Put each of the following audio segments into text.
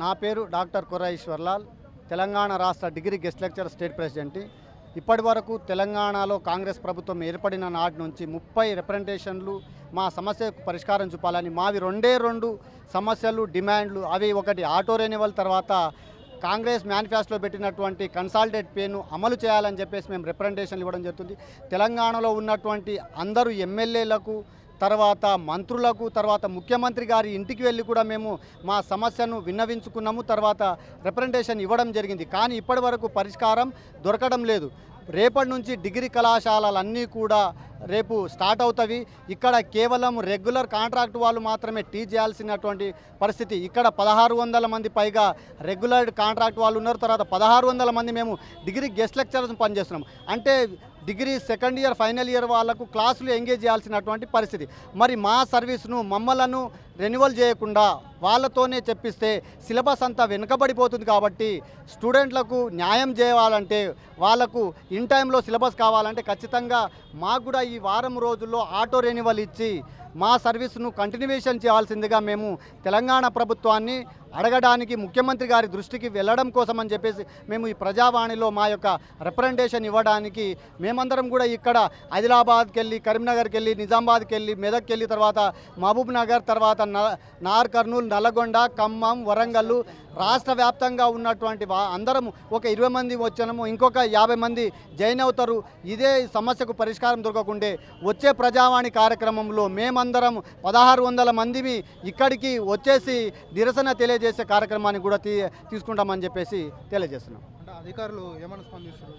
నా పేరు డాక్టర్ కుర్ర ఈశ్వర్లాల్ తెలంగాణ రాష్ట్ర degree guest lecture state president. ఇప్పటి వరకు తెలంగాణలో కాంగ్రెస్ ప్రభుత్వం ఏర్పడిన నాటి నుంచి ముప్పై రిప్రజెంటేషన్లు మా సమస్యకు పరిష్కారం చూపాలని మావి రెండే రెండు సమస్యలు డిమాండ్లు అవి ఒకటి ఆటో రెన్యువల్ తర్వాత కాంగ్రెస్ మేనిఫెస్టోలో పెట్టినటువంటి కన్సాలిడేట్ పేను అమలు చేయాలని చెప్పేసి మేము రిప్రజెంటేషన్లు ఇవ్వడం జరుగుతుంది. తెలంగాణలో ఉన్నటువంటి అందరూ ఎమ్మెల్యేలకు తర్వాత మంత్రులకు తర్వాత ముఖ్యమంత్రి గారి ఇంటికి వెళ్ళి కూడా మేము మా సమస్యను విన్నవించుకున్నాము. తర్వాత రిప్రజెంటేషన్ ఇవ్వడం జరిగింది. కానీ ఇప్పటి వరకు పరిష్కారం దొరకడం లేదు. రేపటి నుంచి డిగ్రీ కళాశాలలన్నీ కూడా రేపు స్టార్ట్ అవుతవి. ఇక్కడ కేవలం రెగ్యులర్ కాంట్రాక్ట్ వాళ్ళు మాత్రమే టీ చేయాల్సినటువంటి పరిస్థితి. ఇక్కడ పదహారు వందల మంది పైగా రెగ్యులర్ కాంట్రాక్ట్ వాళ్ళు ఉన్నారు. తర్వాత పదహారు వందల మంది మేము డిగ్రీ గెస్ట్ లెక్చరర్స్ పనిచేస్తున్నాం. అంటే degree second year final year వాళ్ళకు క్లాసులు ఎంగేజ్ చేయాల్సినటువంటి పరిస్థితి. మరి మా సర్వీస్ను మమ్మలను రెన్యువల్ చేయకుండా వాళ్ళతోనే చెప్పిస్తే సిలబస్ అంతా వెనుకబడిపోతుంది కాబట్టి స్టూడెంట్లకు న్యాయం చేయాలంటే వాళ్ళకు ఇన్ టైంలో సిలబస్ కావాలంటే ఖచ్చితంగా మాకు కూడా ఈ వారం రోజుల్లో ఆటో రెన్యువల్ ఇచ్చి మా సర్వీస్ను కంటిన్యూషన్ చేయాల్సిందిగా మేము తెలంగాణ ప్రభుత్వాన్ని అడగడానికి ముఖ్యమంత్రి గారి దృష్టికి వెళ్ళడం కోసం అని చెప్పేసి మేము ఈ ప్రజావాణిలో మా యొక్క రిప్రజెంటేషన్ ఇవ్వడానికి మేమందరం కూడా ఇక్కడ ఆదిలాబాద్కి వెళ్ళి కరీంనగర్కి వెళ్ళి నిజామాబాద్కి వెళ్ళి మెదక్కి వెళ్ళి తర్వాత మహబూబ్ నగర్ తర్వాత న- నార్ కర్నూలు నల్లగొండ ఖమ్మం వరంగల్ రాష్ట్ర వ్యాప్తంగా ఉన్నటువంటి అందరం ఒక ఇరవై మంది వచ్చినము ఇంకొక యాభై మంది జాయిన్ అవుతారు. ఇదే సమస్యకు పరిష్కారం దొరకకుండే వచ్చే ప్రజావాణి కార్యక్రమంలో మేమందరం పదహారు వందల మందిని ఇక్కడికి వచ్చేసి నిరసన తెలియజేసే కార్యక్రమాన్ని కూడా తీ తీసుకుంటామని చెప్పేసి తెలియజేస్తున్నాం. అధికారులు ఏమైనా స్పందిస్తారు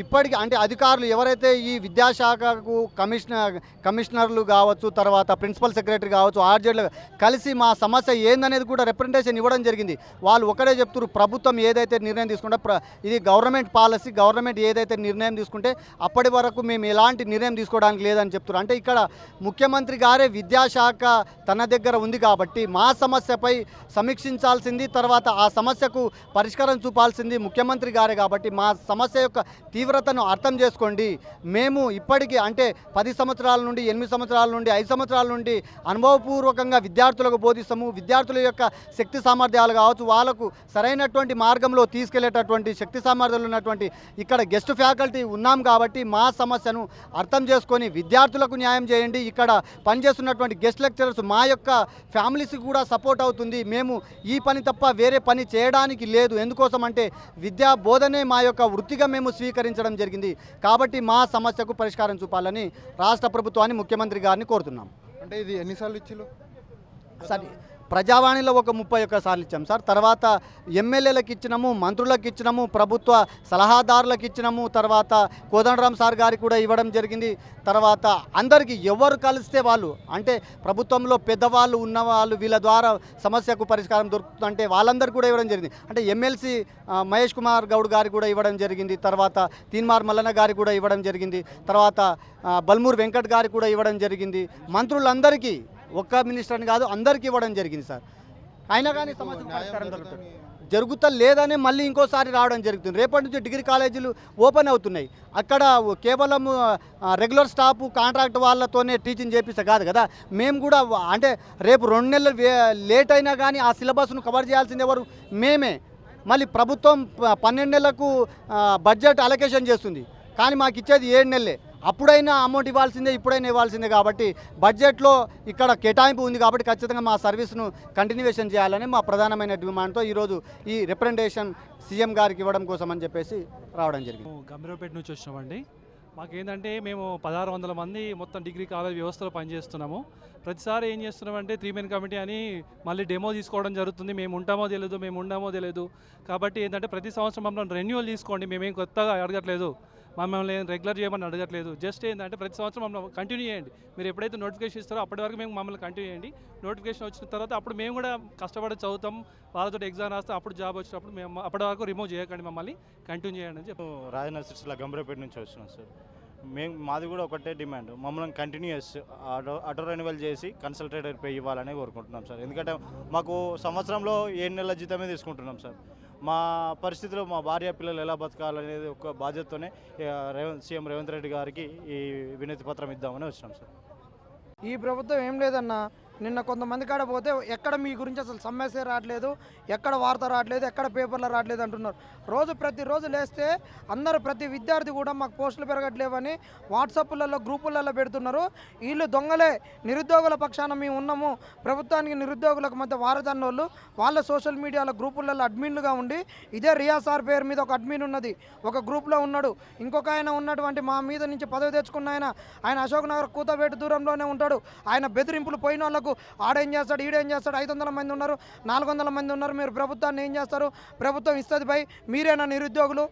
ఇప్పటికి అంటే అధికారులు ఎవరైతే ఈ విద్యాశాఖకు కమిషనర్ కమిషనర్లు కావచ్చు తర్వాత ప్రిన్సిపల్ సెక్రటరీ కావచ్చు ఆర్జెడ్లు కలిసి మా సమస్య ఏందనేది కూడా రిప్రజెంటేషన్ ఇవ్వడం జరిగింది. వాళ్ళు ఒకటే చెప్తున్నారు ప్రభుత్వం ఏదైతే నిర్ణయం తీసుకుంటే ప్ర ఇది గవర్నమెంట్ పాలసీ గవర్నమెంట్ ఏదైతే నిర్ణయం తీసుకుంటే అప్పటి వరకు మేము ఎలాంటి నిర్ణయం తీసుకోవడానికి లేదని చెప్తున్నారు అంటే ఇక్కడ ముఖ్యమంత్రి గారే విద్యాశాఖ తన దగ్గర ఉంది కాబట్టి మా సమస్యపై సమీక్షించాల్సింది తర్వాత ఆ సమస్యకు పరిష్కారం చూపాల్సింది ముఖ్యమంత్రి గారే కాబట్టి మా సమస్య యొక్క తీవ్రతను అర్థం చేసుకోండి. మేము ఇప్పటికీ అంటే పది సంవత్సరాల నుండి ఎనిమిది సంవత్సరాల నుండి ఐదు సంవత్సరాల నుండి అనుభవపూర్వకంగా విద్యార్థులకు బోధిస్తాము. విద్యార్థుల యొక్క శక్తి సామర్థ్యాలు కావచ్చు వాళ్ళకు సరైనటువంటి మార్గంలో తీసుకెళ్ళేటటువంటి శక్తి సామర్థ్యాలు ఉన్నటువంటి ఇక్కడ గెస్ట్ ఫ్యాకల్టీ ఉన్నాం కాబట్టి మా సమస్యను అర్థం చేసుకొని విద్యార్థులకు న్యాయం చేయండి. ఇక్కడ పనిచేస్తున్నటువంటి గెస్ట్ లెక్చరర్స్ మా యొక్క ఫ్యామిలీస్కి కూడా సపోర్ట్ అవుతుంది. మేము ఈ పని తప్ప వేరే పని చేయడానికి లేదు. ఎందుకోసం అంటే విద్యా బోధనే మా యొక్క వృత్తిగా మేము స్వీకరించడం జరిగింది. కాబట్టి మా సమస్యకు పరిష్కారం చూపాలని రాష్ట్ర ప్రభుత్వాన్ని ముఖ్యమంత్రి గారిని కోరుతున్నాం. అంటే ఇది ఎన్నిసార్లు ఇచ్చిలు సరే. ప్రజావాణిలో ఒక ముప్పై ఒక్క సార్లు ఇచ్చాం సార్. తర్వాత ఎమ్మెల్యేలకు ఇచ్చినాము మంత్రులకు ఇచ్చినాము ప్రభుత్వ సలహాదారులకు ఇచ్చినాము తర్వాత కోదండరామ్ సార్ గారికి కూడా ఇవ్వడం జరిగింది. తర్వాత అందరికీ ఎవరు కలిస్తే వాళ్ళు అంటే ప్రభుత్వంలో పెద్దవాళ్ళు ఉన్నవాళ్ళు వీళ్ళ ద్వారా సమస్యకు పరిష్కారం దొరుకుతుందంటే వాళ్ళందరికీ కూడా ఇవ్వడం జరిగింది. అంటే ఎమ్మెల్సీ మహేష్ కుమార్ గౌడ్ గారికి కూడా ఇవ్వడం జరిగింది. తర్వాత తీన్మార్ మల్లన్న గారికి కూడా ఇవ్వడం జరిగింది. తర్వాత బల్మూర్ వెంకట్ గారికి కూడా ఇవ్వడం జరిగింది. మంత్రులందరికీ ఒక్క మినిస్టర్ అని కాదు అందరికీ ఇవ్వడం జరిగింది సార్. అయినా కానీ సమస్య పరిష్కారం దొరుకుతుంది? జరుగుతా లేదని మళ్ళీ ఇంకోసారి రావడం జరుగుతుంది. రేపటి నుంచి డిగ్రీ కాలేజీలు ఓపెన్ అవుతున్నాయి. అక్కడ కేవలం రెగ్యులర్ స్టాఫ్ కాంట్రాక్ట్ వాళ్ళతోనే టీచింగ్ చేపిస్తే కాదు కదా. మేము కూడా అంటే రేపు రెండు నెలలు లేట్ అయినా కానీ ఆ సిలబస్ను కవర్ చేయాల్సింది ఎవరు? మేమే. మళ్ళీ ప్రభుత్వం పన్నెండు నెలలకు బడ్జెట్ అలొకేషన్ చేస్తుంది. కానీ మాకు ఇచ్చేది ఏడు నెలలే. అప్పుడైనా అమౌంట్ ఇవ్వాల్సిందే ఇప్పుడైనా ఇవ్వాల్సిందే కాబట్టి బడ్జెట్లో ఇక్కడ కేటాయింపు ఉంది కాబట్టి ఖచ్చితంగా మా సర్వీస్ను కంటిన్యూషన్ చేయాలని మా ప్రధానమైన డిమాండ్తో ఈరోజు ఈ రిప్రజెంటేషన్ సీఎం గారికి ఇవ్వడం కోసం అని చెప్పేసి రావడం జరిగింది. గంభీరపేట నుంచి వచ్చినామండి మాకేంటంటే మేము పదహారు వందల మంది మొత్తం డిగ్రీ కాలేజ్ వ్యవస్థలో పనిచేస్తున్నాము. ప్రతిసారి ఏం చేస్తున్నామంటే త్రీ మెన్ కమిటీ అని మళ్ళీ డెమో తీసుకోవడం జరుగుతుంది. మేము ఉంటామో తెలియదు మేము ఉండామో తెలియదు కాబట్టి ఏంటంటే ప్రతి సంవత్సరం మమ్మల్ని రెన్యువల్ తీసుకోండి. మేమేం కొత్తగా అడగట్లేదు. మమ్మల్ని రెగ్యులర్ చేయమని అడగట్లేదు. జస్ట్ ఏంటంటే ప్రతి సంవత్సరం మమ్మల్ని కంటిన్యూ చేయండి. మీరు ఎప్పుడైతే నోటిఫికేషన్ ఇస్తారో అప్పటి వరకు మేము మమ్మల్ని కంటిన్యూ చేయండి. నోటిఫికేషన్ వచ్చిన తర్వాత అప్పుడు మేము కూడా కష్టపడి చదువుతాం. వాళ్ళతో ఎగ్జామ్ రాస్తే అప్పుడు జాబ్ వచ్చినప్పుడు మేము అప్పటి వరకు రిమూవ్ చేయకండి మమ్మల్ని. కంటిన్యూ చేయండి అని చెప్పి. రాజన్న సిరిసిల్ల గంభీరపేట నుంచి వచ్చినాం సార్. మేము మాది కూడా ఒకటే డిమాండ్. మమ్మల్ని కంటిన్యూస్ ఆటో ఆటో రెన్యువల్ చేసి కన్సల్టేటర్ పే ఇవ్వాలని కోరుకుంటున్నాం సార్. ఎందుకంటే మాకు సంవత్సరంలో ఏడు నెలల జీతమే తీసుకుంటున్నాం సార్. మా పరిస్థితిలో మా భార్య పిల్లలు ఎలా బతకాలనేది ఒక బాధ్యతతోనే రేవంత్ సీఎం రేవంత్ రెడ్డి గారికి ఈ వినతి పత్రం ఇద్దామని వచ్చినాం సార్. ఈ ప్రభుత్వం ఏం లేదన్నా నిన్న కొంతమంది కాడ పోతే ఎక్కడ మీ గురించి అసలు సమస్య రావట్లేదు ఎక్కడ వార్త రావట్లేదు ఎక్కడ పేపర్లో రావట్లేదు అంటున్నారు. రోజు ప్రతిరోజు లేస్తే అందరూ ప్రతి విద్యార్థి కూడా మాకు పోస్టులు పెరగట్లేవని వాట్సాప్లలో గ్రూపులలో పెడుతున్నారు. వీళ్ళు దొంగలే నిరుద్యోగుల పక్షాన మేము ఉన్నాము. ప్రభుత్వానికి నిరుద్యోగులకు మధ్య వారదన్నోళ్ళు వాళ్ళ సోషల్ మీడియాలో గ్రూపులలో అడ్మిన్లుగా ఉండి ఇదే రియా సార్ పేరు మీద ఒక అడ్మిన్ ఉన్నది. ఒక గ్రూప్లో ఉన్నాడు. ఇంకొక ఆయన ఉన్నటువంటి మా మీద నుంచి పదవి తెచ్చుకున్న ఆయన ఆయన అశోక్ నగర్ కూతవేటు దూరంలోనే ఉంటాడు. ఆయన బెదిరింపులు పోయిన వాళ్ళకు ఆడేం చేస్తాడు ఈడేం చేస్తాడు ఐదు వందల మంది ఉన్నారు నాలుగు వందల మంది ఉన్నారు మీరు ప్రభుత్వాన్ని ఏం చేస్తారు? ప్రభుత్వం ఇస్తుంది పై మీరేనా నిరుద్యోగులు?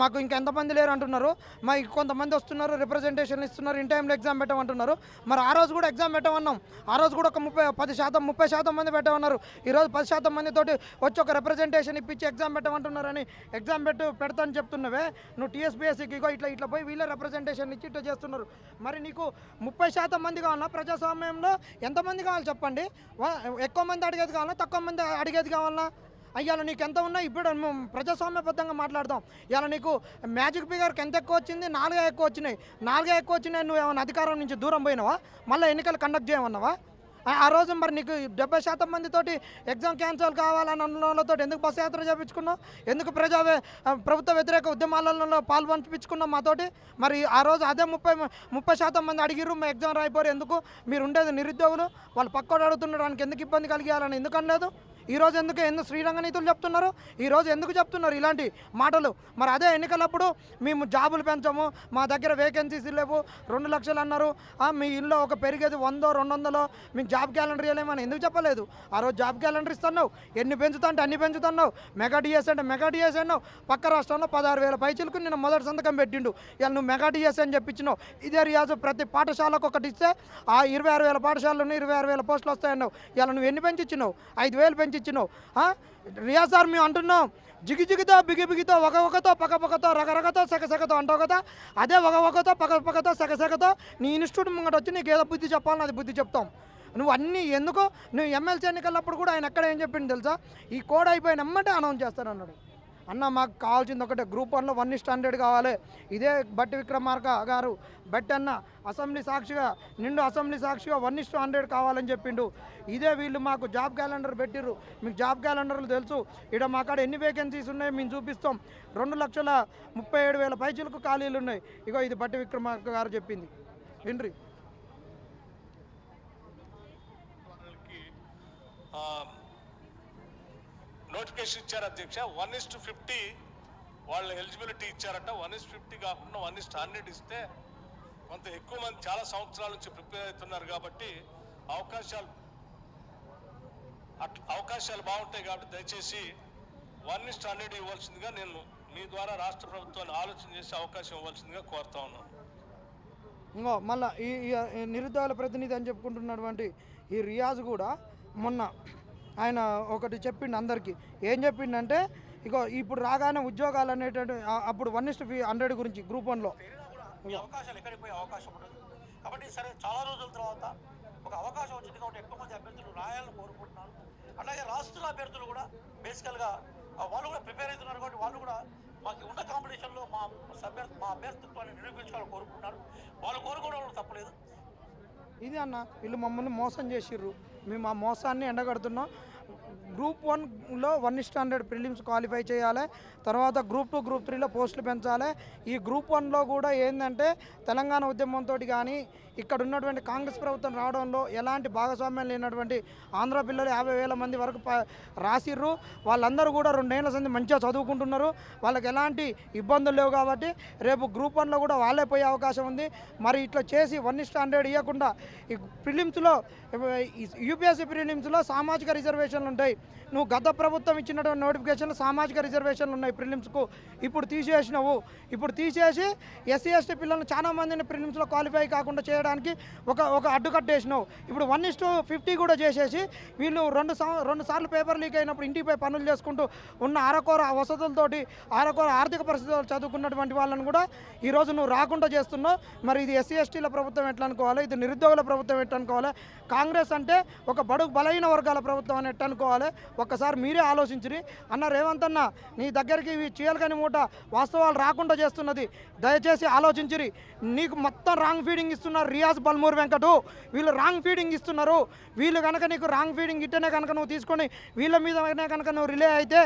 మాకు ఇంకెంతమంది లేరు అంటున్నారు. మా కొంతమంది వస్తున్నారు రిప్రజెంటేషన్ ఇస్తున్నారు ఇన్ టైంలో ఎగ్జామ్ పెట్టమంటున్నారు. మరి ఆ రోజు కూడా ఎగ్జామ్ పెట్టమన్నాం. ఆ రోజు కూడా ఒక ముప్పై పది శాతం ముప్పై శాతం మంది పెట్టమన్నారు. ఈరోజు పది శాతం మందితోటి వచ్చి ఒక రిప్రజెంటేషన్ ఇప్పించి ఎగ్జామ్ పెట్టమంటున్నారని ఎగ్జామ్ పెట్టు పెడతాను చెప్తున్నవే. నువ్వు టీఎస్పీఎస్సీకి ఇగో ఇట్లా ఇట్లా పోయి వీళ్ళే రిప్రజెంటేషన్ ఇచ్చి ఇట్లా చేస్తున్నారు. మరి నీకు ముప్పై శాతం మంది ఉన్న ప్రజాస్వామ్యంలో ఎంతమంది కావాలి చెప్పండి. వా- ఎక్కువ మంది అడిగేది కావాలన్నా తక్కువ మంది అడిగేది కావాలా? అయ్యాల నీకు ఎంత ఉన్నా ఇప్పుడు మేము ప్రజాస్వామ్యబద్ధంగా మాట్లాడదాం. ఇలా నీకు మ్యాజిక్ ఫిగర్కి ఎంత ఎక్కువ వచ్చింది? నాలుగే ఎక్కువ వచ్చినాయి. నాలుగే ఎక్కువ వచ్చినాయి నువ్వు ఏమైనా అధికారం నుంచి దూరం పోయినావా? మళ్ళీ ఎన్నికలు కండక్ట్ చేయమన్నావా? ఆ- రోజు మరి నీకు డెబ్బై శాతం మందితోటి ఎగ్జామ్ క్యాన్సిల్ కావాలని అన్నతో ఎందుకు బస్సు యాత్ర చేపించుకున్నావు? ఎందుకు ప్రజా ప్రభుత్వ వ్యతిరేక ఉద్యమాలలో పాల్పంచుకున్నాం మాతోటి? మరి ఆ రోజు అదే ముప్పై ముప్పై శాతం మంది అడిగిర్రు మా ఎగ్జామ్ రాయిపోరు ఎందుకు? మీరు ఉండేది నిరుద్యోగులు వాళ్ళు పక్కోడు అడుగుతుండడానికి ఎందుకు ఇబ్బంది కలిగేయాలని ఎందుకు అనలేదు? ఈరోజు ఎందుకు ఎందుకు శ్రీరంగనీతులు చెప్తున్నారు? ఈరోజు ఎందుకు చెప్తున్నారు ఇలాంటి మాటలు? మరి అదే ఎన్నికలప్పుడు మేము జాబులు పెంచము మా దగ్గర వేకెన్సీస్ లేవు రెండు లక్షలు అన్నారు. మీ ఇల్లు ఒక పెరిగేది వందో రెండు వందలో మీకు జాబ్ క్యాలెండర్ ఇవ్వలేమని ఎందుకు చెప్పలేదు? ఆ రోజు జాబ్ క్యాలెండర్ ఇస్తున్నావు. ఎన్ని పెంచుతా అంటే అన్ని పెంచుతున్నావు. మెగా డిఎస్ అంటే మెగా డిఎస్ అన్నావు. పక్క రాష్ట్రంలో పదహారు వేల పైచీలకు నేను మొదటి సంతకం పెట్టిండు. ఇలా నువ్వు మెగా డిఎస్ అని చెప్పించినావు. ఇదే రియాజు ప్రతి పాఠశాలకు ఒకటి ఇస్తే ఆ ఇరవై ఆరు వేల పాఠశాలలో ఇరవై ఆరు వేల పోస్టులు వస్తాయన్నావు. ఇలా నువ్వు ఎన్ని పెంచిచ్చినావు? ఐదు వేలు పెంచి ఇచ్చినావు రియాజ్ సార్ మేము అంటున్నాం జిగి జిగితో బిగి బిగితో ఒక ఒకతో పక్క పక్కతో రకరకతో సెక సెకతో అంటావు కదా? అదే ఒక ఒకతో పక్క పక్కతో సెక సెకతో నీ ఇన్స్టిట్యూట్ ముంగట వచ్చి నీకు ఏదో బుద్ధి చెప్పాలని అది బుద్ధి చెప్తాం. నువ్వు అన్నీ ఎందుకో? నువ్వు ఎమ్మెల్సీ ఎన్నికలప్పుడు కూడా ఆయన ఎక్కడ ఏం చెప్పిండు తెలుసా? ఈ కోడ్ అయిపోయిన ఎమ్మంటే అనౌన్స్ చేస్తానన్నాడు. అన్న మాకు కావాల్సింది ఒకటే. గ్రూప్ వన్లో వన్ స్టాండర్డ్ కావాలి. ఇదే బట్టి విక్రమార్క గారు. బట్టి అన్న అసెంబ్లీ సాక్షిగా నిండు అసెంబ్లీ సాక్షిగా వన్ ఇస్టు హండ్రెడ్ కావాలని చెప్పిండు. ఇదే వీళ్ళు మాకు జాబ్ క్యాలెండర్ పెట్టిర్రు. మీకు జాబ్ క్యాలెండర్లు తెలుసు. ఇక్కడ మా కాడ ఎన్ని వేకెన్సీస్ ఉన్నాయో మేము చూపిస్తాం. రెండు లక్షల ముప్పై ఏడు వేల పైచులకు ఖాళీలు ఉన్నాయి. ఇగో ఇది బట్టి విక్రమార్క గారు చెప్పింది. విండ్రి. నోటిఫికేషన్ ఇచ్చారు అధ్యక్ష. వన్ ఇస్ టు ఫిఫ్టీ వాళ్ళ ఎలిజిబిలిటీ ఇచ్చారట. వన్ ఇస్ ఫిఫ్టీ కాకుండా వన్ ఇస్ హండ్రెడ్ ఇస్తే కొంత ఎక్కువ మంది చాలా సంవత్సరాల నుంచి ప్రిపేర్ అవుతున్నారు కాబట్టి అవకాశాలు అట్ అవకాశాలు బాగుంటాయి కాబట్టి దయచేసి వన్ ఇస్ హండ్రెడ్ ఇవ్వాల్సిందిగా నేను మీ ద్వారా రాష్ట్ర ప్రభుత్వాన్ని ఆలోచన చేసి అవకాశం ఇవ్వాల్సిందిగా కోరుతా ఉన్నాను. ఇంకో మళ్ళీ ఈ ఈ- ఈ నిరుద్యోగుల ప్రతినిధి అని చెప్పుకుంటున్నటువంటి ఈ రియాజ్ కూడా మొన్న ఆయన ఒకటి చెప్పిండు అందరికీ. ఏం చెప్పిండంటే ఇగో ఇప్పుడు రాగానే ఉద్యోగాలు అనేటువంటి అప్పుడు వన్ ఇస్ట్ హండ్రెడ్ గురించి గ్రూప్ వన్లో. అవకాశాలు ఎక్కడికి పోయే అవకాశం ఉండదు. కాబట్టి సరే చాలా రోజుల తర్వాత ఒక అవకాశం వచ్చింది కాబట్టి ఎక్కువ మంది అభ్యర్థులు రాయాలని కోరుకుంటున్నారు. అలాగే రాష్ట్ర అభ్యర్థులు కూడా బేసికల్గా వాళ్ళు కూడా ప్రిపేర్ అవుతున్నారు కాబట్టి వాళ్ళు కూడా మాకు ఉన్న కాంపిటీషన్లో మా అభ్యర్థి మా అభ్యర్థిత్వాన్ని నిరూపించాలని కోరుకుంటున్నారు. వాళ్ళు కోరుకోవడం తప్పలేదు. ఇది అన్న వీళ్ళు మమ్మల్ని మోసం చేసిర్రు. మేము ఆ మోసాన్ని ఎండగడుతున్నాం. Okay. గ్రూప్ వన్లో వన్ స్టాండర్డ్ ప్రిలిమ్స్ క్వాలిఫై చేయాలి. తర్వాత గ్రూప్ టూ గ్రూప్ త్రీలో పోస్టులు పెంచాలి. ఈ గ్రూప్ వన్లో కూడా ఏంటంటే తెలంగాణ ఉద్యమంతో కానీ ఇక్కడ ఉన్నటువంటి కాంగ్రెస్ ప్రభుత్వం రావడంలో ఎలాంటి భాగస్వామ్యం లేనటువంటి ఆంధ్ర పిల్లలు యాభై వేల మంది వరకు రాసిర్రు. వాళ్ళందరూ కూడా రెండేళ్ళ సంది మంచిగా చదువుకుంటున్నారు. వాళ్ళకి ఎలాంటి ఇబ్బందులు లేవు కాబట్టి రేపు గ్రూప్ వన్లో కూడా వాళ్ళే పోయే అవకాశం ఉంది. మరి ఇట్లా చేసి వన్ స్టాండర్డ్ ఇవ్వకుండా ఈ ప్రిలిమ్స్లో యూపీఎస్సీ ప్రిలిమ్స్లో సామాజిక రిజర్వేషన్లు ఉంటాయి. నువ్వు గత ప్రభుత్వం ఇచ్చినటువంటి నోటిఫికేషన్లు సామాజిక రిజర్వేషన్లు ఉన్నాయి ప్రిలిమ్స్కు. ఇప్పుడు తీసేసినవు. ఇప్పుడు తీసేసి ఎస్సీ ఎస్టీ పిల్లలను చాలా మందిని ప్రిలిమ్స్లో క్వాలిఫై కాకుండా చేయడానికి ఒక ఒక అడ్డుకట్టేసినావు ఇప్పుడు వన్ ఇస్ ఫిఫ్టీ కూడా చేసేసి వీళ్ళు రెండు రెండు సార్లు పేపర్ లీక్ అయినప్పుడు ఇంటిపై పనులు చేసుకుంటూ ఉన్న అరకొర వసతులతోటి అరకొర ఆర్థిక పరిస్థితులు చదువుకున్నటువంటి వాళ్ళని కూడా ఈరోజు నువ్వు రాకుండా చేస్తున్నావు. మరి ఇది ఎస్సీ ఎస్టీల ప్రభుత్వం ఎట్లా అనుకోవాలి? ఇది నిరుద్యోగుల ప్రభుత్వం ఎట్లా అనుకోవాలి? కాంగ్రెస్ అంటే ఒక బడుగు బలహీన వర్గాల ప్రభుత్వం అని ఎట్లా అనుకోవాలి? ఒక్కసారి మీరే ఆలోచించి అన్న రేవంత్ అన్న నీ దగ్గరికి ఇవి చీయలకని మూట వాస్తవాలు రాకుండా చేస్తున్నది. దయచేసి ఆలోచించిరి. నీకు మొత్తం రాంగ్ ఫీడింగ్ ఇస్తున్నారు రియాజ్ బల్మూర్ వెంకటు. వీళ్ళు రాంగ్ ఫీడింగ్ ఇస్తున్నారు. వీళ్ళు కనుక నీకు రాంగ్ ఫీడింగ్ ఇట్టనే కనుక నువ్వు తీసుకొని వీళ్ళ మీదనే కనుక నువ్వు రిలే అయితే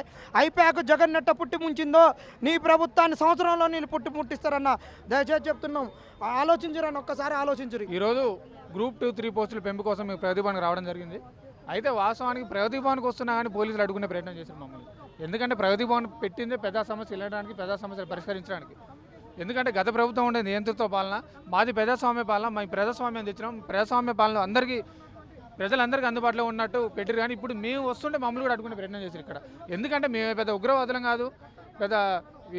ఐపాక్ జగన్ నెట్ట పుట్టి ముంచిందో నీ ప్రభుత్వాన్ని సంవత్సరంలో నీళ్ళు పుట్టి ముట్టిస్తారన్న దయచేసి చెప్తున్నాం. ఆలోచించరని ఒక్కసారి ఆలోచించరు. ఈరోజు గ్రూప్ టూ త్రీ పోస్టుల పెంపు కోసం మీ ప్రతిభానికి రావడం జరిగింది. అయితే వాస్తవానికి ప్రగతిభవన్కి వస్తున్నా కానీ పోలీసులు అడుగునే ప్రయత్నం చేశారు మమ్మల్ని. ఎందుకంటే ప్రగతి భవన్ పెట్టిందే పెద్ద సమస్య వెళ్ళడానికి పెద్ద సమస్యలు పరిష్కరించడానికి. ఎందుకంటే గత ప్రభుత్వం ఉండే నియంత్రిత పాలన మాది ప్రజాస్వామ్య పాలన మేము ప్రజాస్వామ్యం తెచ్చినాం. ప్రజాస్వామ్య పాలన అందరికీ ప్రజలందరికీ అందుబాటులో ఉన్నట్టు పెట్టారు కానీ ఇప్పుడు మేము వస్తుంటే మమ్మల్ని కూడా అడుగునే ప్రయత్నం చేశారు ఇక్కడ. ఎందుకంటే మేము పెద్ద ఉగ్రవాదులం కాదు పెద్ద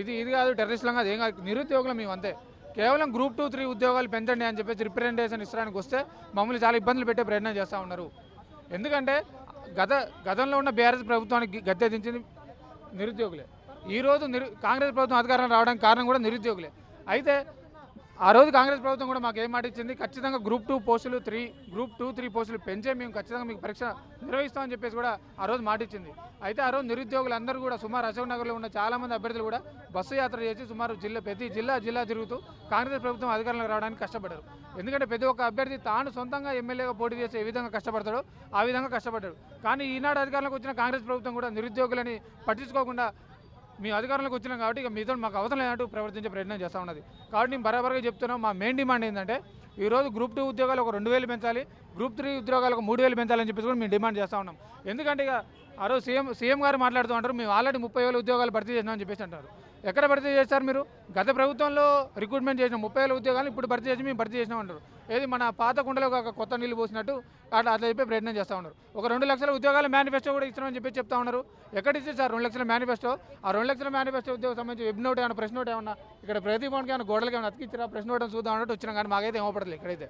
ఇది ఇది కాదు టెర్రరిస్టులం కాదు ఏం కాదు నిరుద్యోగులం మేము అంతే. కేవలం గ్రూప్ టూ త్రీ ఉద్యోగాలు పెంచండి అని చెప్పేసి రిప్రజెంటేషన్ ఇస్తానికి వస్తే మమ్మల్ని చాలా ఇబ్బందులు పెట్టే ప్రయత్నం చేస్తూ ఉన్నారు. ఎందుకంటే గత గతంలో ఉన్న బీఆర్ఎస్ ప్రభుత్వానికి గద్దె దించింది నిరుద్యోగులే. ఈరోజు నిరు కాంగ్రెస్ ప్రభుత్వం అధికారం రావడానికి కారణం కూడా నిరుద్యోగులే. అయితే ఆ రోజు కాంగ్రెస్ ప్రభుత్వం కూడా మాకు ఏం మాట ఇచ్చింది? ఖచ్చితంగా గ్రూప్ టూ పోస్టులు త్రీ గ్రూప్ టూ త్రీ పోస్టులు పెంచే మేము ఖచ్చితంగా మీకు పరీక్ష నిర్వహిస్తామని చెప్పేసి కూడా ఆ రోజు మాట ఇచ్చింది. అయితే ఆ రోజు నిరుద్యోగులు అందరూ కూడా సుమారు అశోక్ నగర్లో ఉన్న చాలామంది అభ్యర్థులు కూడా బస్సు యాత్ర చేసి సుమారు జిల్లా ప్రతి జిల్లా జిల్లా తిరుగుతూ కాంగ్రెస్ ప్రభుత్వం అధికారంలోకి రావడానికి కష్టపడ్డారు. ఎందుకంటే ప్రతి ఒక్క అభ్యర్థి తాను సొంతంగా ఎమ్మెల్యేగా పోటీ చేసి ఏ విధంగా కష్టపడతాడో ఆ విధంగా కష్టపడ్డాడు. కానీ ఈనాడు అధికారంలోకి వచ్చిన కాంగ్రెస్ ప్రభుత్వం కూడా నిరుద్యోగులని పట్టించుకోకుండా మీ అధికారంలోకి వచ్చినాం కాబట్టి ఇక మీతో మాకు అవసరం లేనట్టు ప్రవర్తించే ప్రయత్నం చేస్తూ ఉన్నది. కాబట్టి నేను బరాబర్గా చెప్తున్నాం మా మెయిన్ డిమాండ్ ఏంటంటే ఈరోజు గ్రూప్ టూ ఉద్యోగాలు ఒక రెండు వేలు పెంచాలి గ్రూప్ త్రీ ఉద్యోగాలు ఒక మూడు వేలు పెంచాలని చెప్పేసి కూడా మేము డిమాండ్ చేస్తూ ఉన్నాం. ఎందుకంటే ఇక ఆ రోజు సీఎం సీఎం గారు మాట్లాడుతూ ఉంటారు మేము ఆల్రెడీ ముప్పై వేల ఉద్యోగాలు భర్తీ చేసినామని చెప్పేసి అంటారు ఎక్కడ భర్తీ చేస్తారు మీరు? గత ప్రభుత్వంలో రిక్రూట్మెంట్ చేసిన ముప్పై వేల ఉద్యోగాలు ఇప్పుడు భర్తీ చేసి మేము భర్తీ చేసినామంటారు ఏది మన పాత కుండలో ఒక కొత్త నీళ్ళు పోసినట్టు అట్లా అట్లా చెప్పే ప్రయత్నం చేస్తూ ఉన్నారు. ఒక రెండు లక్షల ఉద్యోగాల మేనిఫెస్టో కూడా ఇస్తామని చెప్పి చెప్తా ఉన్నారు. ఎక్కడ ఇచ్చారు సార్ రెండు లక్షల మేనిఫెస్టో ఆ రెండు లక్షల మేనిఫెస్టో ఉద్యోగం సంబంధించి వెబ్ నోట్ ఏమైనా ప్రెస్ నోట్ ఏమన్నా ఇక్కడ ప్రతి భవన్కి ఏమైనా గోడలకి ఏమైనా అతికిచ్చారా ప్రెస్ నోట్ చూద్దాం అన్నట్టు వచ్చినా కానీ మాకైతే ఏమపడలేదు ఇక్కడైతే.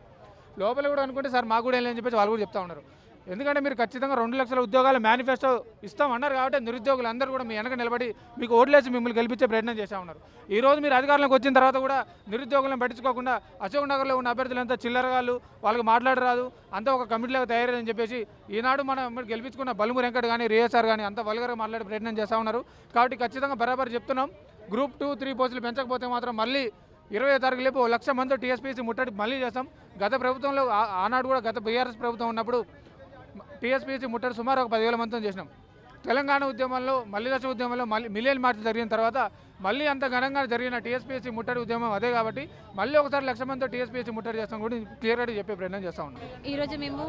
లోపల కూడా అనుకుంటే సార్ మాకు కూడా ఏం చెప్పేసి వాళ్ళు కూడా చెప్తా ఉన్నారు. ఎందుకంటే మీరు ఖచ్చితంగా రెండు లక్షల ఉద్యోగాలు మేనిఫెస్టో ఇస్తామన్నారు కాబట్టి నిరుద్యోగులు అందరూ కూడా మీ వెనక నిలబడి మీకు ఓట్లేసి మిమ్మల్ని గెలిపించే ప్రయత్నం చేస్తూ ఉన్నారు. ఈ రోజు మీరు అధికారంలోకి వచ్చిన తర్వాత కూడా నిరుద్యోగులను పట్టించుకోకుండా అశోక్ నగర్లో ఉన్న అభ్యర్థులంతా చిల్లరగాళ్ళు వాళ్ళకి మాట్లాడరాదు అంతా ఒక కమిటీలాగా తయారని చెప్పేసి ఈనాడు మనం గెలిపించుకున్న బలుము వెంకట్ కానీ రియేసార్ కానీ అంత వల్గరగా మాట్లాడే ప్రయత్నం చేస్తూ ఉన్నారు. కాబట్టి ఖచ్చితంగా బరాబర్ చెప్తున్నాం. గ్రూప్ టూ త్రీ పోస్టులు పెంచకపోతే మాత్రం మళ్ళీ ఇరవై తారీఖు లేపు లక్ష మంది టీఎస్పీసీ ముట్టడి మళ్ళీ చేస్తాం. గత ప్రభుత్వంలో ఆ- ఆనాడు కూడా గత బీఆర్ఎస్ ప్రభుత్వం ఉన్నప్పుడు టీఎస్పీసీ ముట్టడి సుమారు ఒక పదివేల మందితో చేసినాం. తెలంగాణ ఉద్యమంలో మల్లిదర్శ ఉద్యమంలో మళ్ళీ మిలియన్ మార్చి జరిగిన తర్వాత మళ్ళీ అంత ఘనంగా జరిగిన టీఎస్పీఎస్సీ ముట్టడి ఉద్యమం అదే కాబట్టి మళ్ళీ ఒకసారి లక్ష మందితో టీఎస్పీఎస్సీ ముట్టడి చేస్తాం కూడా క్లియర్గా చెప్పే ప్రయత్నం చేస్తా ఉన్నాం ఈరోజు మేము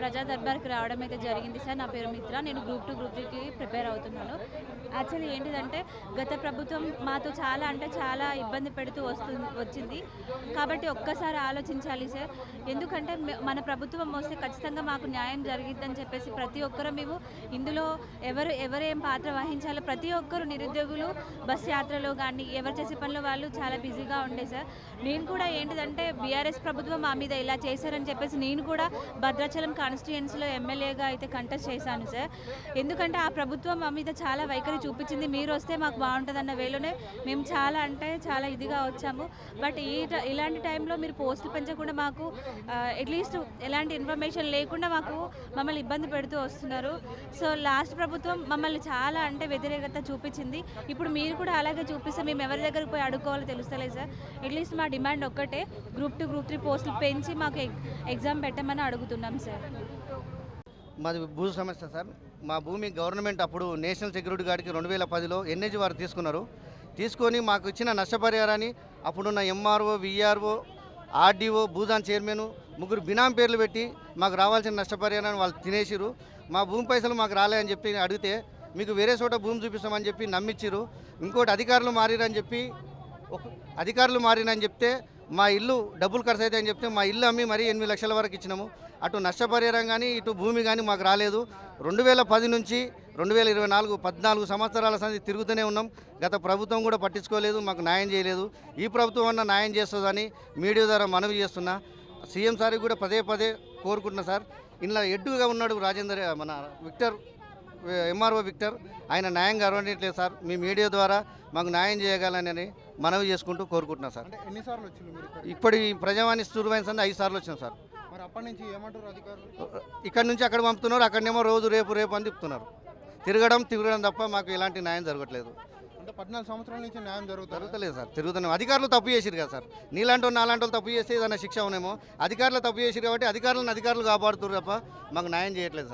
ప్రజా దర్బార్కి రావడం అయితే జరిగింది సార్. నా పేరు మిత్ర. నేను గ్రూప్ టూ గ్రూప్ త్రీకి ప్రిపేర్ అవుతున్నాను. యాక్చువల్లీ ఏంటిదంటే గత ప్రభుత్వం మాతో చాలా అంటే చాలా ఇబ్బంది పెడుతూ వస్తుంది వచ్చింది. కాబట్టి ఒక్కసారి ఆలోచించాలి సార్. ఎందుకంటే మన ప్రభుత్వం వస్తే ఖచ్చితంగా మాకు న్యాయం జరిగిద్దని చెప్పేసి ప్రతి ఒక్కరూ మేము ఇందులో ఎవరు ఎవరేం పాత్ర వహించాలో ప్రతి ఒక్కరు నిరుద్యోగులు బస్ పనులలో కానీ ఎవరు చేసే పనిలో వాళ్ళు చాలా బిజీగా ఉండే సార్. నేను కూడా ఏంటిదంటే బీఆర్ఎస్ ప్రభుత్వం మా మీద ఇలా చేశారని చెప్పేసి నేను కూడా భద్రాచలం కాన్స్టిట్యుయెన్సీలో ఎమ్మెల్యేగా అయితే కంటెస్ట్ చేశాను సార్. ఎందుకంటే ఆ ప్రభుత్వం మా మీద చాలా వైఖరి చూపించింది. మీరు వస్తే మాకు బాగుంటుందన్న వేలోనే మేము చాలా అంటే చాలా ఇదిగా వచ్చాము. బట్ ఈ ఇలాంటి టైంలో మీరు పోస్టులు పెంచకుండా మాకు అట్లీస్ట్ ఎలాంటి ఇన్ఫర్మేషన్ లేకుండా మాకు మమ్మల్ని ఇబ్బంది పెడుతూ వస్తున్నారు. సో లాస్ట్ ప్రభుత్వం మమ్మల్ని చాలా అంటే వ్యతిరేకత చూపించింది. ఇప్పుడు మీరు కూడా అలాగే చూపిస్తే మేము ఎవరి దగ్గరికి పోయి అడుక్కోవాలో తెలుస్తలేదు సార్. అట్లీస్ట్ మా డిమాండ్ ఒక్కటే గ్రూప్ టూ గ్రూప్ త్రీ పోస్టులు పెంచి మాకు ఎగ్- ఎగ్జామ్ పెట్టమని అడుగుతున్నాం సార్. మాది భూ సమస్య సార్. మా భూమి గవర్నమెంట్ అప్పుడు నేషనల్ సెక్యూరిటీ గార్డ్కి రెండు వేల పదిలో ఎన్హెచ్ వారు తీసుకున్నారు. తీసుకొని మాకు ఇచ్చిన నష్టపరిహారాన్ని అప్పుడున్న MRO VRO RDO Bhoodan chairman ముగ్గురు బినాం పేర్లు పెట్టి మాకు రావాల్సిన నష్టపరిహారాన్ని వాళ్ళు తినేసిరు మా భూమి పైసలు మాకు రాలేదని చెప్పి అడిగితే మీకు వేరే చోట భూమి చూపిస్తామని చెప్పి నమ్మిచ్చిరు ఇంకోటి అధికారులు మారిరని చెప్పి అధికారులు మారినని చెప్తే మా ఇల్లు డబ్బులు ఖర్చు అవుతాయని చెప్తే మా ఇల్లు అమ్మి మరీ ఎనిమిది లక్షల వరకు ఇచ్చినాము. అటు నష్టపరిహారం కానీ ఇటు భూమి కానీ మాకు రాలేదు. రెండు వేల పది నుంచి రెండు వేల ఇరవై నాలుగు పద్నాలుగు సంవత్సరాల సంది తిరుగుతూనే ఉన్నాం. గత ప్రభుత్వం కూడా పట్టించుకోలేదు మాకు న్యాయం చేయలేదు. ఈ ప్రభుత్వం అన్న న్యాయం చేస్తుందని మీడియా ద్వారా మనవి చేస్తున్నా. సీఎం సార్కి కూడా పదే పదే కోరుకుంటున్నా సార్. ఇందులో ఎడ్డుగా ఉన్నాడు రాజేందర్ మన విక్టర్ ఎంఆర్ఓ విక్టర్ ఆయన న్యాయం గర్వట్లేదు సార్. మీ మీడియా ద్వారా మాకు న్యాయం చేయగలని మనవి చేసుకుంటూ కోరుకుంటున్నాను సార్. ఎన్నిసార్లు ఇక్కడ ఇప్పుడు ఈ ప్రజావాణి సూర్యవాణి సంది ఐదు సార్లు వచ్చినాం సార్. మరి అప్పటి నుంచి ఏమంటారు అధికారులు? తిరగడం తిరగడం తప్ప మాకు ఎలాంటి న్యాయం జరగట్లేదు. అంటే పద్నాలుగు సంవత్సరాల నుంచి న్యాయం జరుగుతుంది? జరుగుతలేదు సార్. తిరుగుతున్నాం. అధికారులు తప్పు చేసిరు కదా సార్. నీలాంటి వాళ్ళు నాలాంటి వాళ్ళు తప్పు చేస్తే ఏదైనా శిక్ష ఉనేమో అధికారులు తప్పు చేసిరు కాబట్టి అధికారులను అధికారులు కాపాడుతున్నారు తప్ప మాకు న్యాయం చేయట్లేదు సార్.